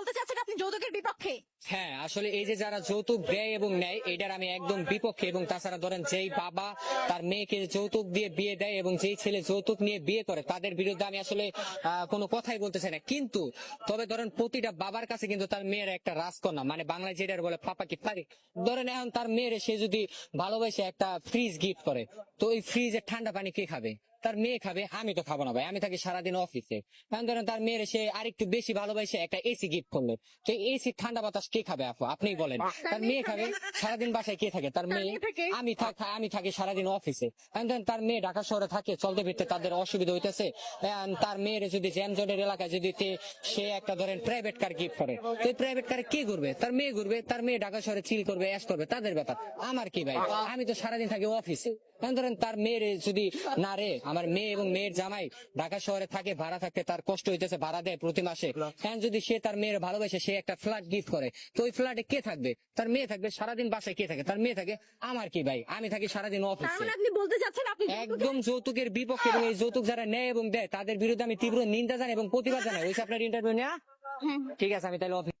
বলতে চাচ্ছেন আপনি যৌতুকের বিপক্ষে? হ্যাঁ আসলে এই যে যারা যৌতুক দেয় এবং নেয়, এটার আমি একদম বিপক্ষে। এবং তাছাড়া ধরেন যেই বাবা তার মেয়েকে যৌতুক দিয়ে বিয়ে দেয় এবং যেই ছেলে যৌতুক নিয়ে বিয়ে করে, তাদের বিরুদ্ধে আমি আসলে কোনো কথাই বলতে চাই না। কিন্তু তবে ধরেন প্রতিটা বাবার কাছে কিন্তু তার মেয়ের একটা রাজকন্যা মানে বাংলায় যেটার বলে পাপা কি পারি? ধরেন এখন তার মেয়ের সে যদি ভালোবেসে একটা ফ্রিজ গিফট করে, তো ওই ফ্রিজের ঠান্ডা পানি কে খাবে? তার মেয়ে খাবে, আমি তো খাব না ভাই, আমি থাকি সারাদিন অফিসে এখন ধরেন তার মেয়ের সে আরেকটু বেশি ভালোবাসে একটা এসি গিফট করল, তো এসি ঠান্ডা বাতাস কে খাবে আপু? আপনিই বলেন। তার মেয়ে খাবে? সারাদিন বাসায় কে থাকে? তার মেয়ে? আমি আমি থাকি সারাদিন অফিসে। তার মেয়ে ঢাকা শহরে থাকে চলতে ফিরতে তাদের অসুবিধা হইতেছে। তার মেয়ের যদি জ্যামজটের এলাকায় যদি সে একটা ধরেন প্রাইভেট কার গিফট করে। তো প্রাইভেট কার কে ঘুরবে? তার মেয়ে ঘুরবে তার মেয়ে ঢাকা শহরে চিল করবে অ্যাশ করবে। তাদের ব্যাপার। আমার কি ভাই? আমি তো সারাদিন থাকি অফিসে। ধরেন তার মেয়ের যদি না রে আমার মেয়ে এবং মেয়ের জামাই ঢাকা শহরে থাকে ভাড়া থাকতে তার কষ্ট হইতেছে ভাড়া দেয় প্রতি মাসে। এখন যদি সে তার মেয়ের ভালোবাসে সে একটা ফ্ল্যাট গিফট করে তো ওই ফ্ল্যাটে কে থাকবে? তার মেয়ে থাকবে সারাদিন বাসায় কে থাকে? তার মেয়ে থাকে আমার কি ভাই? আমি থাকি সারাদিন অফিসে আপনি বলতে চাচ্ছেন আপনি একদম যৌতুকের বিপক্ষে এবং এই যৌতুক যারা নেয় এবং দেয় তাদের বিরুদ্ধে আমি তীব্র নিন্দা জানাই এবং প্রতিবাদ জানাই। ওই আপনার ইন্টারভিউ নেওয়া হ্যাঁ ঠিক আছে আমি তাহলে অফিস